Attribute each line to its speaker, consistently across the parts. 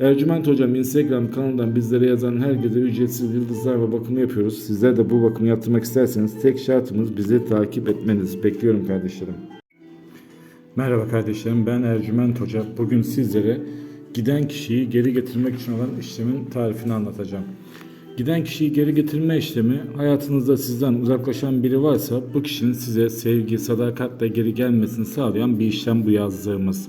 Speaker 1: Ercüment Hocam Instagram kanalından bizlere yazan herkese ücretsiz yıldızlar ve bakımı yapıyoruz. Sizler de bu bakımı yaptırmak isterseniz tek şartımız bizi takip etmeniz. Bekliyorum kardeşlerim. Merhaba kardeşlerim ben Ercüment Hoca. Bugün sizlere giden kişiyi geri getirmek için olan işlemin tarifini anlatacağım. Giden kişiyi geri getirme işlemi hayatınızda sizden uzaklaşan biri varsa bu kişinin size sevgi, sadakatle geri gelmesini sağlayan bir işlem bu yazdığımız.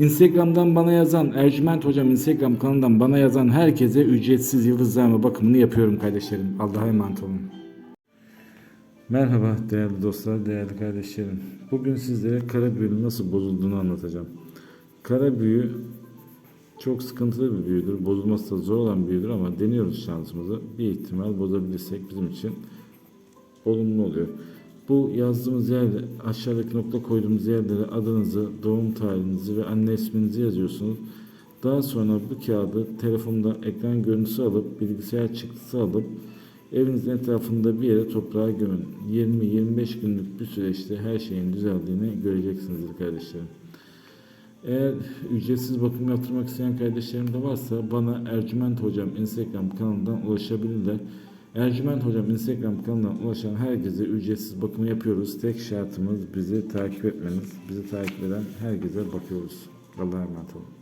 Speaker 1: Instagram'dan bana yazan, Ercüment Hocam Instagram kanalından bana yazan herkese ücretsiz yıldızlarla bakımını yapıyorum kardeşlerim. Allah'a emanet olun. Merhaba değerli dostlar, değerli kardeşlerim. Bugün sizlere kara büyünün nasıl bozulduğunu anlatacağım. Kara büyü çok sıkıntılı bir büyüdür. Bozulması da zor olan bir büyüdür ama deniyoruz şansımızı. Bir ihtimal bozabilirsek bizim için olumlu oluyor. Bu yazdığımız yerde aşağıdaki nokta koyduğumuz yerlere adınızı, doğum tarihinizi ve anne isminizi yazıyorsunuz. Daha sonra bu kağıdı telefonda ekran görüntüsü alıp bilgisayar çıktısı alıp evinizin etrafında bir yere toprağa gömün. 20-25 günlük bir süreçte her şeyin düzeldiğini göreceksinizdir kardeşlerim. Eğer ücretsiz bakım yaptırmak isteyen kardeşlerim de varsa bana Ercüment Hocam Instagram kanalından ulaşabilirler. Ercüment Hocam Instagram kanalından ulaşan herkese ücretsiz bakımı yapıyoruz. Tek şartımız bizi takip etmeniz. Bizi takip eden herkese bakıyoruz. Allah'a emanet olun.